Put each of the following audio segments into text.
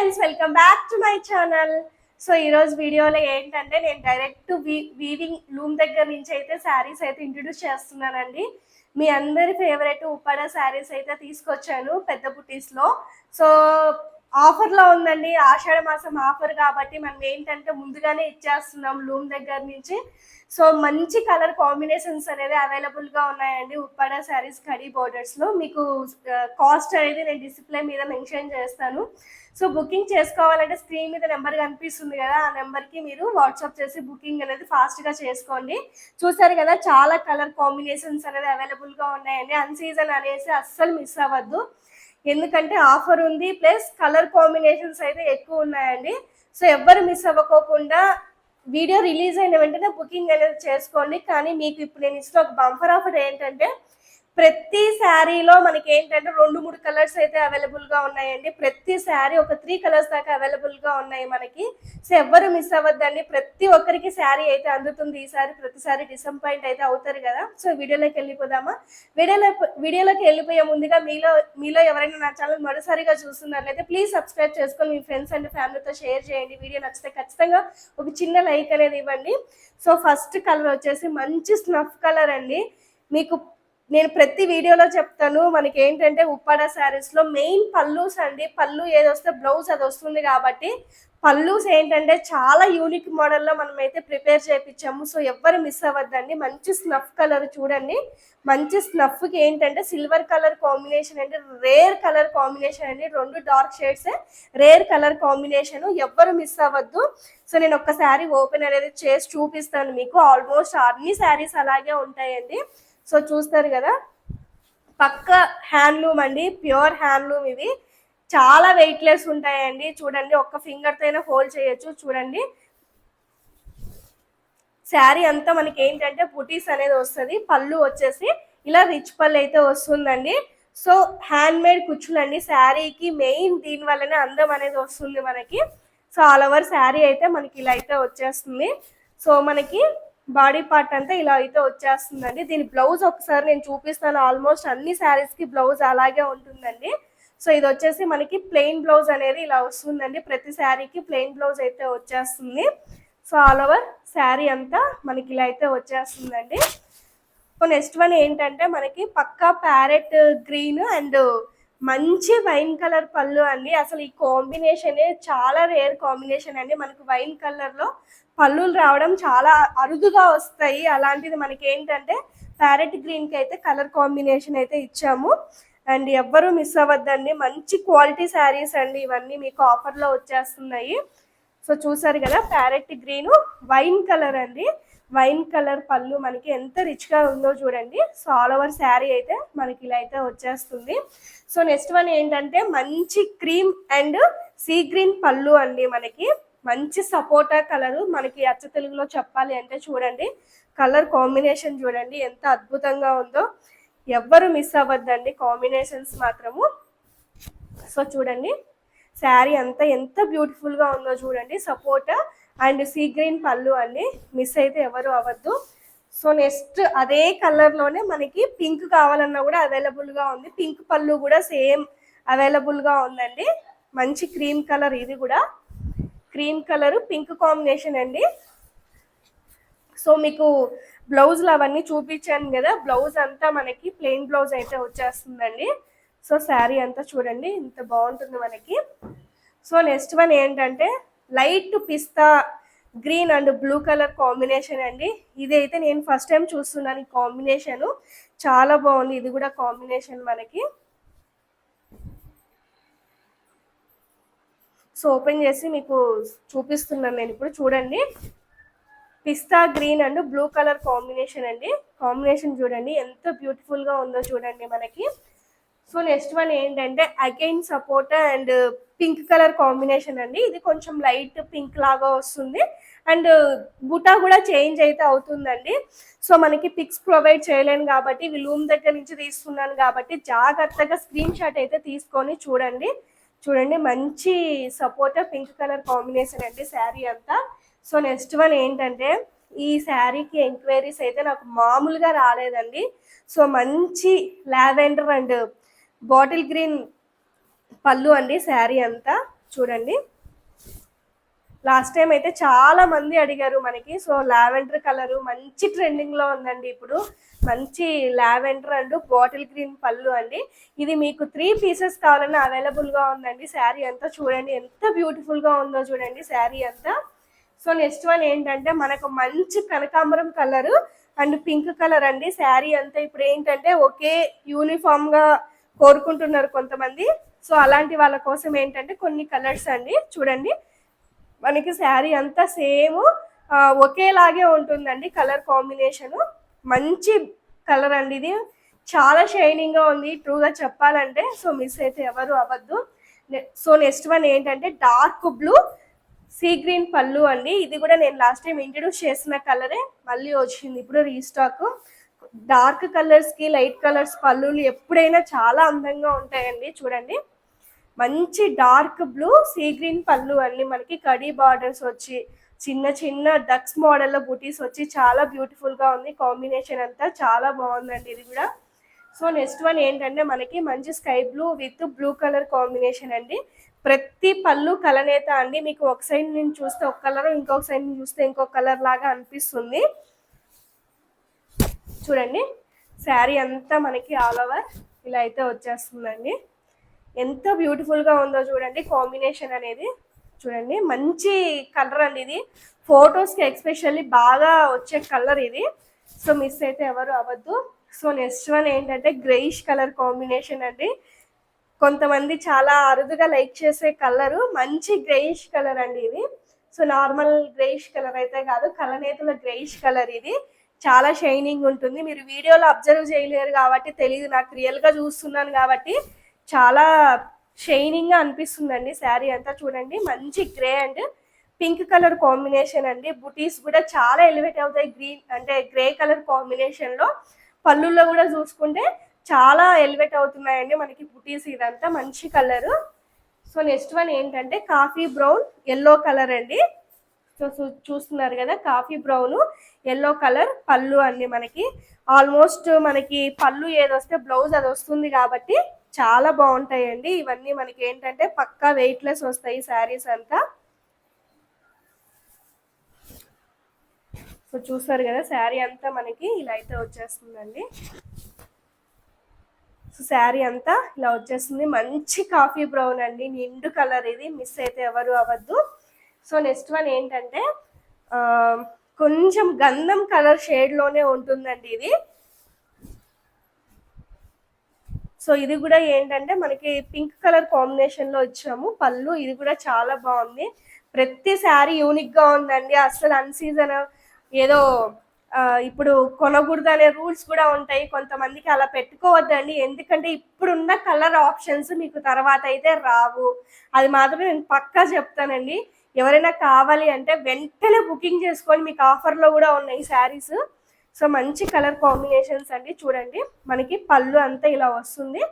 Friends welcome back to my channel so ఈరోజు వీడియోలో ఏంటంటే నేను డైరెక్ట్ వీవింగ్ లూమ్ దగ్గర నుంచి అయితే శారీస్ అయితే ఇంట్రడ్యూస్ చేస్తున్నానండి. మీ అందరి ఫేవరెట్ ఉప్పాడ శారీస్ అయితే తీసుకొచ్చాను పెద్ద బుటీస్లో. సో ఆఫర్లో ఉందండి. ఆషాఢ మాసం ఆఫర్ కాబట్టి మనం ఏంటంటే ముందుగానే ఇచ్చేస్తున్నాం లూమ్ దగ్గర నుంచి. సో మంచి కలర్ కాంబినేషన్స్ అనేది అవైలబుల్గా ఉన్నాయండి ఉప్పాడ శారీస్ కడీ బోర్డర్స్లో మీకు uh, కాస్ట్ అనేది నేను డిస్ప్లే మీద మెన్షన్ చేస్తాను. సో బుకింగ్ చేసుకోవాలంటే స్క్రీన్ మీద నెంబర్ కనిపిస్తుంది కదా ఆ నెంబర్కి మీరు వాట్సాప్ చేసి బుకింగ్ అనేది ఫాస్ట్గా చేసుకోండి. చూసారు కదా చాలా కలర్ కాంబినేషన్స్ అనేది అవైలబుల్గా ఉన్నాయండి. అన్ సీజన్ అనేసి అస్సలు మిస్ అవ్వద్దు. ఎందుకంటే ఆఫర్ ఉంది ప్లస్ కలర్ కాంబినేషన్స్ అయితే ఎక్కువ ఉన్నాయండి. సో ఎవ్వరు మిస్ అవ్వకోకుండా వీడియో రిలీజ్ అయిన వెంటనే బుకింగ్ అనేది చేసుకోండి. కానీ మీకు ఇప్పుడు నేను ఇస్తున్న ఒక బంఫర్ ఆఫర్ ఏంటంటే ప్రతి శారీలో మనకి ఏంటంటే రెండు మూడు కలర్స్ అయితే అవైలబుల్గా ఉన్నాయండి. ప్రతి శారీ ఒక త్రీ కలర్స్ దాకా అవైలబుల్గా ఉన్నాయి మనకి. సో ఎవ్వరు మిస్ అవ్వద్దండి. ప్రతి ఒక్కరికి శారీ అయితే అందుతుంది. ఈసారి ప్రతిసారి డిసప్పాయింట్ అయితే అవుతారు కదా. సో వీడియోలోకి వెళ్ళిపోదామా? వీడియోలో వీడియోలోకి వెళ్ళిపోయే ముందుగా మీలో మీలో ఎవరైనా నా ఛానల్ మరోసారిగా చూస్తున్నట్లయితే ప్లీజ్ సబ్స్క్రైబ్ చేసుకొని మీ ఫ్రెండ్స్ అండ్ ఫ్యామిలీతో షేర్ చేయండి. వీడియో నచ్చితే ఖచ్చితంగా ఒక చిన్న లైక్ అనేది ఇవ్వండి. సో ఫస్ట్ కలర్ వచ్చేసి మంచి స్నఫ్ కలర్ అండి. మీకు నేను ప్రతి వీడియోలో చెప్తాను మనకి ఏంటంటే ఉప్పాడ శారీస్లో మెయిన్ పల్లూస్ అండి. పళ్ళు ఏదొస్తే బ్లౌజ్ అది వస్తుంది కాబట్టి పల్లూస్ ఏంటంటే చాలా యూనిక్ మోడల్లో మనమైతే ప్రిపేర్ చేయించాము సో ఎవ్వరు మిస్ అవ్వద్దండి. మంచి స్నఫ్ కలర్ చూడండి. మంచి స్నఫ్కి ఏంటంటే సిల్వర్ కలర్ కాంబినేషన్ అండి. రేర్ కలర్ కాంబినేషన్ అండి. రెండు dark shades rare colour combination ఎవ్వరు మిస్ అవ్వద్దు. సో నేను ఒక్కసారి ఓపెన్ అనేది చేసి చూపిస్తాను మీకు. ఆల్మోస్ట్ అన్ని శారీస్ అలాగే ఉంటాయండి. సో చూస్తారు కదా పక్క హ్యాండ్లూమ్ అండి ప్యూర్ హ్యాండ్లూమ్ ఇవి. చాలా వెయిట్లెస్ ఉంటాయండి. చూడండి ఒక్క ఫింగర్తో అయినా హోల్డ్ చేయొచ్చు. చూడండి. శారీ అంతా మనకి ఏంటంటే పుటీస్ అనేది వస్తుంది. పళ్ళు వచ్చేసి ఇలా రిచ్ పళ్ళు అయితే వస్తుందండి. సో హ్యాండ్ మేడ్ కుచ్చులండి. శారీకి మెయిన్ దీని వల్లనే అందం అనేది వస్తుంది మనకి. సో ఆల్ ఓవర్ శారీ అయితే మనకి ఇలా అయితే వచ్చేస్తుంది. సో మనకి బాడీ పార్ట్ అంతా ఇలా అయితే వచ్చేస్తుందండి. దీని బ్లౌజ్ ఒకసారి నేను చూపిస్తాను. ఆల్మోస్ట్ అన్ని శారీస్కి బ్లౌజ్ అలాగే ఉంటుందండి. సో ఇది వచ్చేసి మనకి ప్లెయిన్ బ్లౌజ్ అనేది ఇలా వస్తుందండి. ప్రతి శారీకి ప్లెయిన్ బ్లౌజ్ అయితే వచ్చేస్తుంది. సో ఆల్ ఓవర్ శారీ అంతా మనకి ఇలా అయితే వచ్చేస్తుందండి. సో నెక్స్ట్ వన్ ఏంటంటే మనకి పక్కా ప్యారెట్ గ్రీన్ అండ్ మంచి వైన్ కలర్ పళ్ళు అండి. అసలు ఈ కాంబినేషన్ చాలా రేర్ కాంబినేషన్ అండి. మనకు వైన్ కలర్లో పళ్ళులు రావడం చాలా అరుదుగా వస్తాయి. అలాంటిది మనకి ఏంటంటే ప్యారెట్ గ్రీన్కి అయితే కలర్ కాంబినేషన్ అయితే ఇచ్చాము. అండ్ ఎవ్వరూ మిస్ అవ్వద్దండి. మంచి క్వాలిటీ శారీస్ అండి ఇవన్నీ మీకు ఆఫర్లో వచ్చేస్తున్నాయి. సో చూసారు కదా ప్యారెట్ గ్రీన్ వైన్ కలర్ అండి. వైన్ కలర్ పళ్ళు మనకి ఎంత రిచ్గా ఉందో చూడండి. సో ఆల్ ఓవర్ శారీ అయితే మనకి ఇలా అయితే వచ్చేస్తుంది. సో నెక్స్ట్ వన్ ఏంటంటే మంచి క్రీమ్ అండ్ సీ గ్రీన్ పళ్ళు అండి మనకి. మంచి సపోటా కలర్. మనకి అచ్చ తెలుగులో చెప్పాలి అంటే చూడండి కలర్ కాంబినేషన్ చూడండి ఎంత అద్భుతంగా ఉందో. ఎవ్వరు మిస్ అవ్వద్దండి కాంబినేషన్స్ మాత్రము. సో చూడండి శారీ అంతా ఎంత బ్యూటిఫుల్గా ఉందో చూడండి. సపోటా అండ్ సీ గ్రీన్ పళ్ళు అండి మిస్ అయితే ఎవరు అవ్వద్దు. సో నెక్స్ట్ అదే కలర్లోనే మనకి పింక్ కావాలన్నా కూడా అవైలబుల్గా ఉంది. పింక్ పళ్ళు కూడా సేమ్ అవైలబుల్గా ఉందండి. మంచి క్రీమ్ కలర్ ఇది కూడా. క్రీమ్ కలర్ పింక్ కాంబినేషన్ అండి. సో మీకు బ్లౌజులు అవన్నీ చూపించాను కదా బ్లౌజ్ అంతా మనకి ప్లెయిన్ బ్లౌజ్ అయితే వచ్చేస్తుందండి. సో శారీ అంతా చూడండి ఇంత బాగుంటుంది మనకి. సో నెక్స్ట్ వన్ ఏంటంటే light pista green and blue colour combination అండి. ఇదైతే నేను ఫస్ట్ టైం చూస్తున్నాను ఈ కాంబినేషన్. చాలా బాగుంది ఇది కూడా కాంబినేషన్ మనకి. సో ఓపెన్ చేసి మీకు చూపిస్తున్నాను నేను ఇప్పుడు. చూడండి. Pista green and blue colour combination అండి. కాంబినేషన్ చూడండి. ఎంత బ్యూటిఫుల్గా ఉందో చూడండి మనకి. సో నెక్స్ట్ వన్ ఏంటంటే again sapota and pink colour combination అండి. ఇది కొంచెం లైట్ పింక్ లాగా వస్తుంది. అండ్ బుటా కూడా చేంజ్ అయితే అవుతుందండి. సో మనకి పిక్స్ ప్రొవైడ్ చేయలేను కాబట్టి ఇవి లూమ్ దగ్గర నుంచి తీసుకున్నాను కాబట్టి జాగ్రత్తగా స్క్రీన్ షాట్ అయితే తీసుకొని చూడండి. చూడండి మంచి సపోటా పింక్ కలర్ కాంబినేషన్ అండి శారీ అంతా. సో నెక్స్ట్ వన్ ఏంటంటే ఈ శారీకి ఎంక్వైరీస్ అయితే నాకు మామూలుగా రాలేదండి. సో మంచి లావెండర్ అండ్ బాటిల్ గ్రీన్ పళ్ళు అండి శారీ అంతా. చూడండి. లాస్ట్ టైం అయితే చాలా మంది అడిగారు మనకి. సో లావెండర్ కలరు మంచి ట్రెండింగ్లో ఉందండి ఇప్పుడు. మంచి లావెండర్ అండ్ బాటిల్ గ్రీన్ పళ్ళు అండి. ఇది మీకు త్రీ పీసెస్ కావాలన్నా అవైలబుల్గా ఉందండి. శారీ అంతా చూడండి ఎంత బ్యూటిఫుల్గా ఉందో చూడండి శారీ అంతా. సో నెక్స్ట్ వన్ ఏంటంటే మనకు మంచి కనకాంబరం కలర్ అండ్ పింక్ కలర్ అండి. శారీ అంతా ఇప్పుడు ఏంటంటే ఒకే యూనిఫామ్గా కోరుకుంటున్నారు కొంతమంది. సో అలాంటి వాళ్ళ కోసం ఏంటంటే కొన్ని కలర్స్ అండి. చూడండి. మనకి శారీ అంతా సేమ్ ఒకేలాగే ఉంటుందండి కలర్ కాంబినేషన్. మంచి కలర్ అండి ఇది. చాలా షైనింగ్గా ఉంది. ట్రూగా చెప్పాలంటే సో మిస్ అయితే ఎవరు అవ్వద్దు. సో నెక్స్ట్ వన్ ఏంటంటే డార్క్ బ్లూ సీ గ్రీన్ పళ్ళు అండి. ఇది కూడా నేను లాస్ట్ టైం ఇంట్రడ్యూస్ చేసిన కలరే మళ్ళీ వచ్చింది. ఇప్పుడు రీస్టాక్ డార్క్ కలర్స్కి లైట్ కలర్స్ పళ్ళులు ఎప్పుడైనా చాలా అందంగా ఉంటాయండి. చూడండి. మంచి డార్క్ బ్లూ సీ గ్రీన్ పళ్ళు అన్ని మనకి కడీ బార్డర్స్ వచ్చి చిన్న చిన్న డక్స్ మోడల్లో బుటీస్ వచ్చి చాలా బ్యూటిఫుల్గా ఉంది. కాంబినేషన్ అంతా చాలా బాగుందండి ఇది కూడా. సో నెక్స్ట్ వన్ ఏంటంటే మనకి మంచి sky blue with blue colour combination అండి. ప్రతి పళ్ళు కలనేత అండి. మీకు ఒక సైడ్ నుంచి చూస్తే ఒక కలర్ ఇంకొక సైడ్ నుంచి చూస్తే ఇంకొక కలర్ లాగా అనిపిస్తుంది. చూడండి. శారీ అంతా మనకి ఆల్ ఓవర్ ఇలా అయితే వచ్చేస్తుందండి. ఎంత బ్యూటిఫుల్గా ఉందో చూడండి. కాంబినేషన్ అనేది చూడండి. మంచి కలర్ అండి ఇది. ఫొటోస్కి ఎక్స్పెషల్లీ బాగా వచ్చే కలర్ ఇది. సో మిస్ అయితే ఎవరు అవ్వద్దు. సో నెక్స్ట్ వన్ ఏంటంటే గ్రేయిష్ కలర్ కాంబినేషన్ అండి. కొంతమంది చాలా అరుదుగా లైక్ చేసే కలర్ మంచి గ్రేయిష్ కలర్ అండి ఇది. సో నార్మల్ గ్రేయిష్ కలర్ అయితే కాదు కలనేతుల గ్రేయిష్ కలర్ ఇది. చాలా షైనింగ్ ఉంటుంది. మీరు వీడియోలో అబ్జర్వ్ చేయలేరు కాబట్టి తెలియదు నాకు రియల్గా చూస్తున్నాను కాబట్టి చాలా షైనింగ్గా అనిపిస్తుందండి శారీ అంతా చూడండి. మంచి grey and pink colour combination అండి. బుటీస్ కూడా చాలా ఎలివేట్ అవుతాయి. గ్రీన్ అంటే గ్రే కలర్ కాంబినేషన్లో పళ్ళుల్లో కూడా చూసుకుంటే చాలా ఎలివేట్ అవుతున్నాయండి మనకి బుటీస్ ఇదంతా. మంచి కలర్ సో నెక్స్ట్ వన్ ఏంటంటే కాఫీ బ్రౌన్ ఎల్లో కలర్ అండి. సో చూ- చూస్తున్నారు కదా కాఫీ బ్రౌన్ ఎల్లో కలర్ పళ్ళు అండి మనకి. ఆల్మోస్ట్ మనకి పళ్ళు ఏదొస్తే బ్లౌజ్ అది వస్తుంది కాబట్టి చాలా బాగుంటాయండి. ఇవన్నీ మనకి ఏంటంటే పక్కా వెయిట్లెస్ వస్తాయి శారీస్ అంతా. సో చూస్తారు కదా శారీ అంతా మనకి ఇలా అయితే వచ్చేస్తుందండి. సో శారీ అంతా ఇలా వచ్చేస్తుంది. మంచి కాఫీ బ్రౌన్ అండి. నిండు కలర్ ఇది. మిస్ అయితే ఎవరు అవ్వద్దు. సో నెక్స్ట్ వన్ ఏంటంటే కొంచెం గంధం కలర్ షేడ్లోనే ఉంటుందండి ఇది. సో ఇది కూడా ఏంటంటే మనకి పింక్ కలర్ కాంబినేషన్లో ఇచ్చాము. పళ్ళు ఇది కూడా చాలా బాగుంది. ప్రతి శారీ యూనిక్గా ఉందండి. అసలు అన్సీజన్ ఏదో ఇప్పుడు కొనకూడదు అనే రూల్స్ కూడా ఉంటాయి. కొంతమందికి అలా పెట్టుకోవద్దండి. ఎందుకంటే ఇప్పుడున్న కలర్ ఆప్షన్స్ మీకు తర్వాత అయితే రావు. అది మాత్రం నేను పక్కా చెప్తానండి. ఎవరైనా కావాలి అంటే వెంటనే బుకింగ్ చేసుకొని మీకు ఆఫర్లో కూడా ఉన్నాయి శారీస్. సో మంచి కలర్ కాంబినేషన్స్ అండి. చూడండి మనకి పళ్ళు అంతా ఇలా వస్తుంది.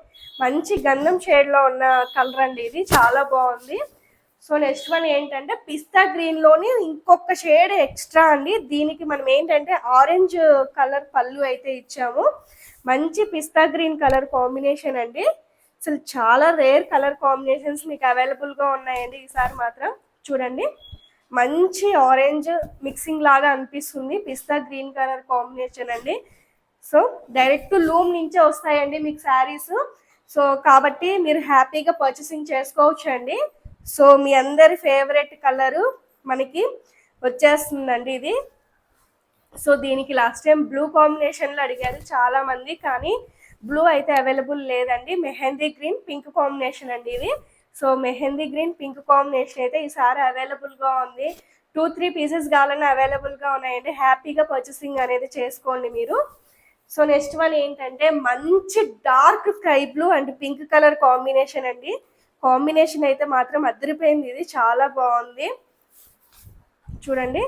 మంచి గంధం షేడ్లో ఉన్న కలర్ అండి ఇది. చాలా బాగుంది. సో నెక్స్ట్ వన్ ఏంటంటే పిస్తా గ్రీన్లోని ఇంకొక షేడ్ ఎక్స్ట్రా అండి. దీనికి మనం ఏంటంటే ఆరెంజ్ కలర్ పళ్ళు అయితే ఇచ్చాము. మంచి పిస్తా గ్రీన్ కలర్ కాంబినేషన్ అండి. అసలు చాలా రేర్ కలర్ కాంబినేషన్స్ మీకు అవైలబుల్గా ఉన్నాయండి. ఈసారి మాత్రం చూడండి. మంచి ఆరెంజ్ మిక్సింగ్ లాగా అనిపిస్తుంది. పిస్తా గ్రీన్ కలర్ కాంబినేషన్ అండి. సో డైరెక్ట్ లూమ్ నుంచే వస్తాయండి మీకు శారీస్. సో కాబట్టి మీరు హ్యాపీగా పర్చేసింగ్ చేసుకోవచ్చు అండి సో మీ అందరి ఫేవరెట్ కలరు మనకి వచ్చేస్తుందండి ఇది. సో దీనికి లాస్ట్ టైం బ్లూ కాంబినేషన్లో అడిగారు చాలామంది కానీ బ్లూ అయితే అవైలబుల్ లేదండి. మెహందీ గ్రీన్ పింక్ కాంబినేషన్ అండి ఇది so mehndi green pink combination అయితే ఈసారి అవైలబుల్గా ఉంది. టూ త్రీ పీసెస్ కావాలన్నా అవైలబుల్గా ఉన్నాయండి. హ్యాపీగా పర్చేసింగ్ అనేది చేసుకోండి మీరు. సో నెక్స్ట్ వన్ ఏంటంటే మంచి dark sky blue and pink colour combination అండి. కాంబినేషన్ అయితే మాత్రం అదిరిపోయింది. ఇది చాలా బాగుంది. చూడండి.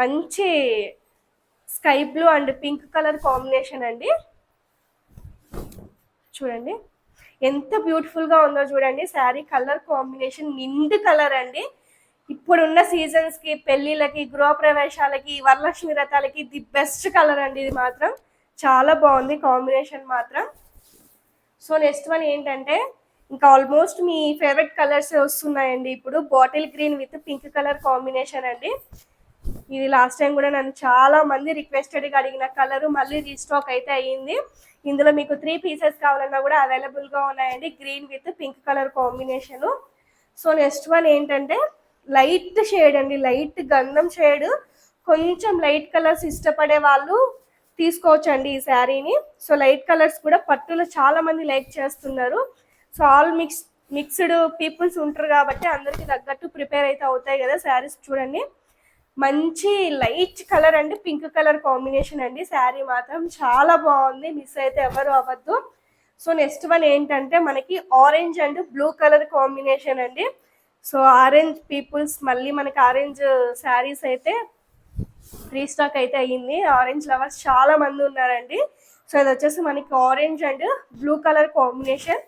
మంచి sky blue and pink colour combination అండి. చూడండి. ఎంత బ్యూటిఫుల్గా ఉందో చూడండి. శారీ కలర్ కాంబినేషన్ నిండు కలర్ అండి. ఇప్పుడున్న సీజన్స్కి పెళ్ళిళ్ళకి గృహప్రవేశాలకి వరలక్ష్మి రథాలకి ది బెస్ట్ కలర్ అండి ఇది మాత్రం. చాలా బాగుంది కాంబినేషన్ మాత్రం. సో నెక్స్ట్ వన్ ఏంటంటే ఇంకా ఆల్మోస్ట్ మీ ఫేవరెట్ కలర్స్ వస్తున్నాయండి. ఇప్పుడు bottle green with pink colour combination అండి. ఇది లాస్ట్ టైం కూడా నన్ను చాలా మంది రిక్వెస్టెడ్గా అడిగిన కలర్ మళ్ళీ రీస్టాక్ అయితే అయ్యింది. ఇందులో మీకు త్రీ పీసెస్ కావాలన్నా కూడా అవైలబుల్గా ఉన్నాయండి. Green with pink colour combination so next one ఏంటంటే లైట్ షేడ్ అండి. లైట్ గంధం షేడ్ కొంచెం లైట్ కలర్స్ ఇష్టపడే వాళ్ళు తీసుకోవచ్చు అండి ఈ శారీని. సో లైట్ కలర్స్ కూడా పట్టులో చాలా మంది లైక్ చేస్తున్నారు. So all mix mixed peoples ఉంటారు కాబట్టి అందరికి తగ్గట్టు ప్రిపేర్ అయితే అవుతాయి కదా శారీస్ చూడండి. మంచి లైట్ కలర్ అండి పింక్ కలర్ కాంబినేషన్ అండి. శారీ మాత్రం చాలా బాగుంది. మిస్ అయితే ఎవరు అవ్వద్దు. సో నెక్స్ట్ వన్ ఏంటంటే మనకి orange and blue colour combination అండి. సో ఆరెంజ్ పీపుల్స్ మళ్ళీ మనకి ఆరెంజ్ శారీస్ అయితే రీస్టాక్ అయితే అయ్యింది. ఆరెంజ్ లవర్స్ చాలా మంది ఉన్నారండి. సో ఇది వచ్చేసి మనకి orange and blue colour combination.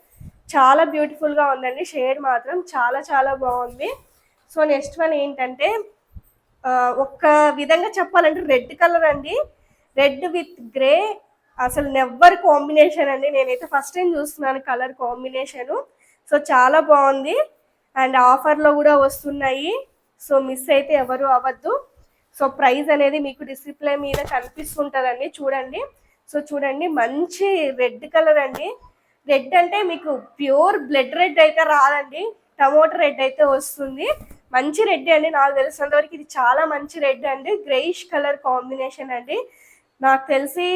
చాలా బ్యూటిఫుల్గా ఉందండి. షేడ్ మాత్రం చాలా చాలా బాగుంది. సో నెక్స్ట్ వన్ ఏంటంటే ఒక్క విధంగా చెప్పాలంటే రెడ్ కలర్ అండి. Red with grey. అసలు నెవ్వర్ కాంబినేషన్ అండి. నేనైతే ఫస్ట్ టైం చూస్తున్నాను కలర్ కాంబినేషను. సో చాలా బాగుంది. అండ్ ఆఫర్లో కూడా వస్తున్నాయి. సో మిస్ అయితే ఎవరు అవ్వద్దు. సో ప్రైస్ అనేది మీకు డిస్ప్లే మీద కనిపిస్తుంటుందండి. చూడండి. సో చూడండి మంచి రెడ్ కలర్ అండి. రెడ్ అంటే మీకు ప్యూర్ బ్లడ్ రెడ్ అయితే రాదండి. టమోటా రెడ్ అయితే వస్తుంది. మంచి రెడ్ అండి. నాకు తెలిసినంత వరకు ఇది చాలా మంచి రెడ్ అండి. గ్రేయిష్ కలర్ కాంబినేషన్ అండి. నాకు తెలిసి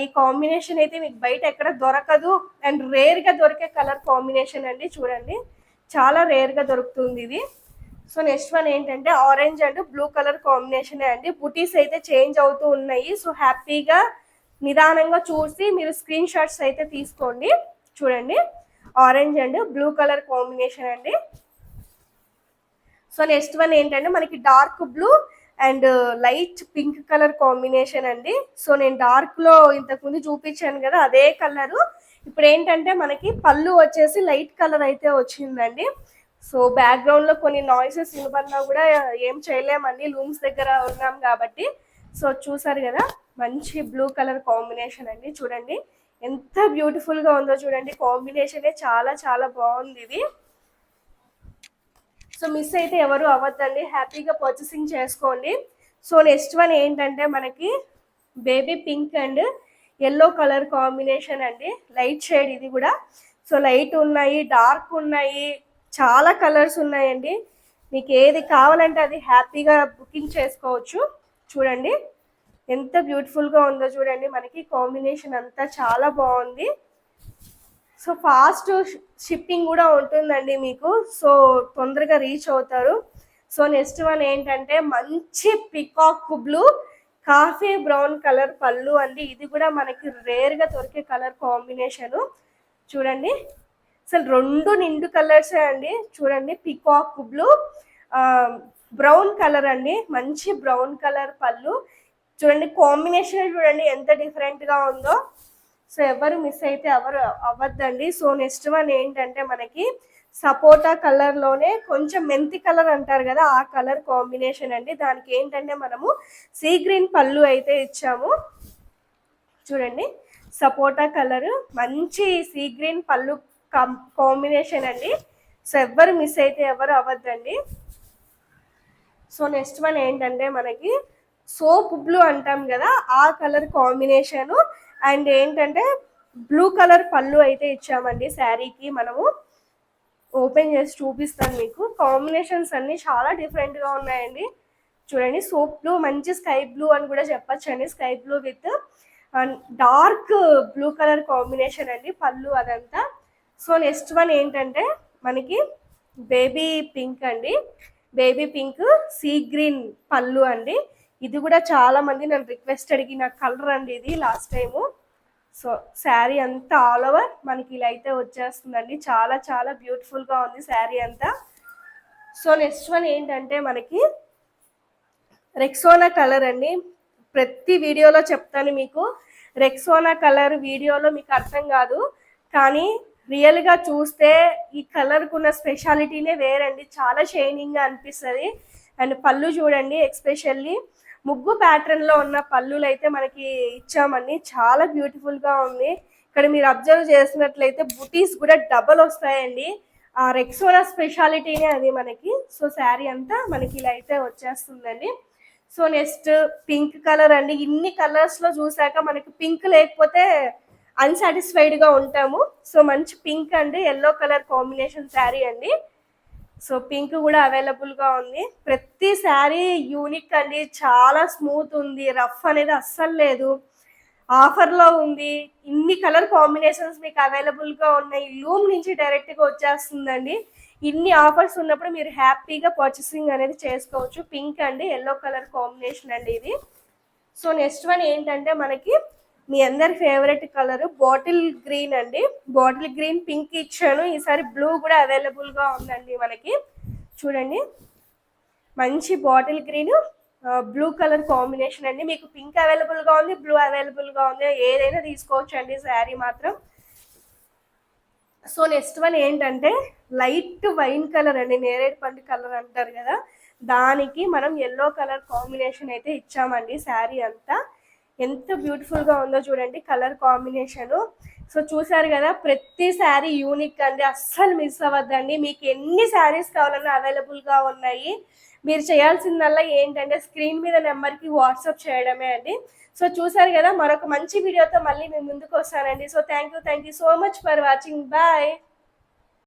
ఈ కాంబినేషన్ అయితే మీకు బయట ఎక్కడ దొరకదు. అండ్ రేర్గా దొరికే కలర్ కాంబినేషన్ అండి చూడండి. చాలా రేర్గా దొరుకుతుంది ఇది. సో నెక్స్ట్ వన్ ఏంటంటే orange and blue colour combination అండి. బుటీస్ అయితే చేంజ్ అవుతూ ఉన్నాయి. సో హ్యాపీగా నిదానంగా చూసి మీరు స్క్రీన్ షాట్స్ అయితే తీసుకోండి. చూడండి. Orange and blue colour combination అండి. సో నెక్స్ట్ వన్ ఏంటంటే మనకి dark blue and light pink colour combination అండి. సో నేను డార్క్లో ఇంతకుముందు చూపించాను కదా అదే కలరు. ఇప్పుడు ఏంటంటే మనకి పళ్ళు వచ్చేసి లైట్ కలర్ అయితే వచ్చిందండి. సో బ్యాక్గ్రౌండ్లో కొన్ని నాయిసెస్ వినబడినా కూడా ఏం చేయలేమండి లూమ్స్ దగ్గర ఉన్నాం కాబట్టి. సో చూసారు కదా మంచి బ్లూ కలర్ కాంబినేషన్ అండి చూడండి. ఎంత బ్యూటిఫుల్గా ఉందో చూడండి కాంబినేషనే చాలా చాలా బాగుంది ఇది. సో మిస్ అయితే ఎవరు అవ్వద్దండి. హ్యాపీగా పర్చేసింగ్ చేసుకోండి. సో నెక్స్ట్ వన్ ఏంటంటే మనకి baby pink and yellow colour combination అండి. లైట్ షేడ్ ఇది కూడా. సో లైట్ ఉన్నాయి డార్క్ ఉన్నాయి చాలా కలర్స్ ఉన్నాయండి. మీకు ఏది కావాలంటే అది హ్యాపీగా బుకింగ్ చేసుకోవచ్చు. చూడండి. ఎంత బ్యూటిఫుల్గా ఉందో చూడండి. మనకి కాంబినేషన్ అంతా చాలా బాగుంది. సో ఫాస్ట్ షిప్పింగ్ కూడా ఉంటుందండి మీకు. సో తొందరగా రీచ్ అవుతారు. సో నెక్స్ట్ వన్ ఏంటంటే మంచి peacock blue coffee brown colour పళ్ళు అండి. ఇది కూడా మనకి రేర్గా దొరికే కలర్ కాంబినేషను. చూడండి. అసలు రెండు నిండు కలర్సే అండి. చూడండి పికాక్ బ్లూ బ్రౌన్ కలర్ అండి. మంచి బ్రౌన్ కలర్ పళ్ళు. చూడండి కాంబినేషన్ చూడండి ఎంత డిఫరెంట్గా ఉందో. సో ఎవరు మిస్ అయితే ఎవరు అవ్వద్దండి. సో నెక్స్ట్ వన్ ఏంటంటే మనకి సపోటా కలర్లోనే కొంచెం మెంతి కలర్ అంటారు కదా ఆ కలర్ కాంబినేషన్ అండి. దానికి ఏంటంటే మనము సీ గ్రీన్ పళ్ళు అయితే ఇచ్చాము. చూడండి సపోటా కలర్ మంచి సీ గ్రీన్ పళ్ళు కాంబినేషన్ అండి. సో ఎవ్వరు మిస్ అయితే ఎవరు అవ్వద్దండి. సో నెక్స్ట్ వన్ ఏంటంటే మనకి సోప్ బ్లూ అంటాం కదా ఆ కలర్ కాంబినేషను అండ్ ఏంటంటే బ్లూ కలర్ పళ్ళు అయితే ఇచ్చామండి శారీకి మనము. ఓపెన్ చేసి చూపిస్తాను మీకు. కాంబినేషన్స్ అన్ని చాలా డిఫరెంట్గా ఉన్నాయండి. చూడండి సోప్ బ్లూ మంచి స్కై బ్లూ అని కూడా చెప్పచ్చు అండి sky blue with dark blue colour combination అండి పళ్ళు అదంతా. సో నెక్స్ట్ వన్ ఏంటంటే మనకి బేబీ పింక్ అండి. బేబీ పింక్ సీ గ్రీన్ పళ్ళు అండి. ఇది కూడా చాలా మంది నన్ను రిక్వెస్ట్ అడిగి నాకు కలర్ అండి ఇది లాస్ట్ టైము సో శారీ అంతా ఆల్ ఓవర్ మనకి ఇలా అయితే వచ్చేస్తుందండి. చాలా చాలా బ్యూటిఫుల్గా ఉంది శారీ అంతా. సో నెక్స్ట్ వన్ ఏంటంటే మనకి రెక్సోనా కలర్ అండి. ప్రతి వీడియోలో చెప్తాను మీకు. రెక్సోనా కలర్ వీడియోలో మీకు అర్థం కాదు. కానీ రియల్గా చూస్తే ఈ కలర్కున్న స్పెషాలిటీనే వేరండి. చాలా షైనింగ్గా అనిపిస్తుంది. అండ్ పళ్ళు చూడండి ఎక్స్పెషల్లీ ముగ్గు ప్యాటర్న్లో ఉన్న పళ్ళులు అయితే మనకి ఇచ్చామండి. చాలా బ్యూటిఫుల్గా ఉంది. ఇక్కడ మీరు అబ్జర్వ్ చేసినట్లయితే బుటీస్ కూడా డబల్ వస్తాయండి. ఆ రెక్సోనా స్పెషాలిటీనే అది మనకి. సో శారీ అంతా మనకి ఇలా అయితే వచ్చేస్తుందండి. సో నెక్స్ట్ పింక్ కలర్ అండి. ఇన్ని కలర్స్లో చూసాక మనకి పింక్ లేకపోతే అన్సాటిస్ఫైడ్గా ఉంటాము. సో మంచి పింక్ అండి. ఎల్లో కలర్ కాంబినేషన్ శారీ అండి. సో పింక్ కూడా అవైలబుల్గా ఉంది. ప్రతి శారీ యూనిక్ అండి. చాలా స్మూత్ ఉంది. రఫ్ అనేది అస్సలు లేదు. ఆఫర్లో ఉంది. ఇన్ని కలర్ కాంబినేషన్స్ మీకు అవైలబుల్గా ఉన్నాయి. లూమ్ నుంచి డైరెక్ట్గా వచ్చేస్తుందండి. ఇన్ని ఆఫర్స్ ఉన్నప్పుడు మీరు హ్యాపీగా పర్చేసింగ్ అనేది చేసుకోవచ్చు. పింక్ అండి ఎల్లో కలర్ కాంబినేషన్ అండి ఇది. సో నెక్స్ట్ వన్ ఏంటంటే మనకి మీ అందరి ఫేవరెట్ కలర్ బాటిల్ గ్రీన్ అండి. బాటిల్ గ్రీన్ పింక్ ఇచ్చాను. ఈసారి బ్లూ కూడా అవైలబుల్గా ఉందండి మనకి. చూడండి. మంచి bottle green blue colour combination అండి. మీకు పింక్ అవైలబుల్గా ఉంది బ్లూ అవైలబుల్గా ఉంది. ఏదైనా తీసుకోవచ్చు అండి శారీ మాత్రం. సో నెక్స్ట్ వన్ ఏంటంటే లైట్ వైన్ కలర్ అండి. నేరేడు పండు కలర్ అంటారు కదా. దానికి మనం ఎల్లో కలర్ కాంబినేషన్ అయితే ఇచ్చామండి శారీ అంతా. ఎంత బ్యూటిఫుల్గా ఉందో చూడండి కలర్ కాంబినేషన్ సో చూసారు కదా ప్రతి శారీ యూనిక్ అండి. అస్సలు మిస్ అవ్వద్దండి. మీకు ఎన్ని శారీస్ కావాలన్నా అవైలబుల్గా ఉన్నాయి. మీరు చేయాల్సిందల్లా ఏంటంటే స్క్రీన్ మీద నెంబర్కి వాట్సాప్ చేయడమే అండి. సో చూసారు కదా మరొక మంచి వీడియోతో మళ్ళీ మేము ముందుకు వస్తానండి. So thank you thank you so much for watching bye